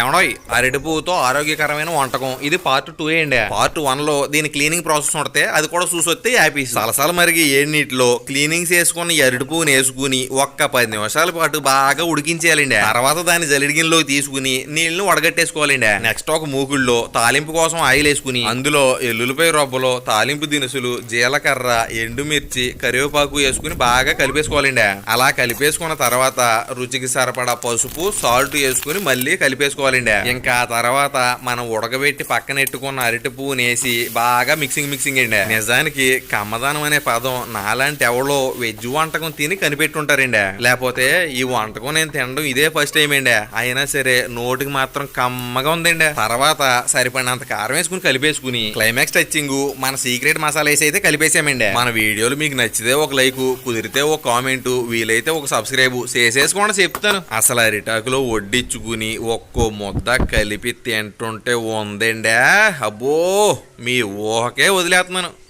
ఏమడోయ్ అరటి పువ్వుతో ఆరోగ్యకరమైన వంటకం. ఇది పార్ట్ టూ అండి. పార్ట్ వన్లో దీని క్లీనింగ్ ప్రాసెస్ ఉంటే అది కూడా చూసి వస్తే హ్యాపీ సలసల మరిగి ఏడు నీటిలో క్లీనింగ్స్ వేసుకుని ఈ అరటి పువ్వుని వేసుకుని ఒక్క పది నిమిషాల పాటు బాగా ఉడికించేయాలండి. తర్వాత దాన్ని జలిడిగిన్లోకి తీసుకుని నీళ్ళని వడగట్టేసుకోవాలండి. నెక్స్ట్ ఒక మూకుళ్ళలో తాలింపు కోసం ఆయిల్ వేసుకుని అందులో ఎల్లుల్లిపాయ రొబ్బలో తాలింపు దినుసులు జీలకర్ర ఎండుమిర్చి కరివేపాకు వేసుకుని బాగా కలిపేసుకోవాలండి. అలా కలిపేసుకున్న తర్వాత రుచికి సరిపడా పసుపు సాల్ట్ వేసుకుని మళ్ళీ కలిపేసుకోవాలండి ఇంకా తర్వాత మనం ఉడకబెట్టి పక్కన ఎట్టుకున్న అరటి పువ్వుని వేసి బాగా మిక్సింగ్ మిక్సింగ్ అండి. నిజానికి కమ్మదనం అనే పదం నాలాంటి ఎవడో వెజ్ వంటకం తిని కనిపెట్టుంటారండి. లేకపోతే ఈ వంటకం నేను తినడం ఇదే ఫస్ట్ టైం అండి. అయినా సరే నోటికి మాత్రం కమ్మగా ఉందండి. తర్వాత సరిపడినంత కారం వేసుకుని కలిపేసుకుని క్లైమాక్స్ టచింగ్ మన సీక్రెట్ మసాలా వేసి అయితే కలిపేసామండి. మన వీడియోలు మీకు నచ్చితే ఒక లైక్ కుదిరితే ఒక కామెంట్ వీలైతే ఒక సబ్స్క్రైబ్ చేసేసుకోండి చెప్తాను. అసలు అరిటాకులో వడ్డించుకుని ఒక్కో ముద్ద కలిపి తింటుంటే ఉందండి? అబ్బో మీ ఊహకే వదిలేస్తున్నాను.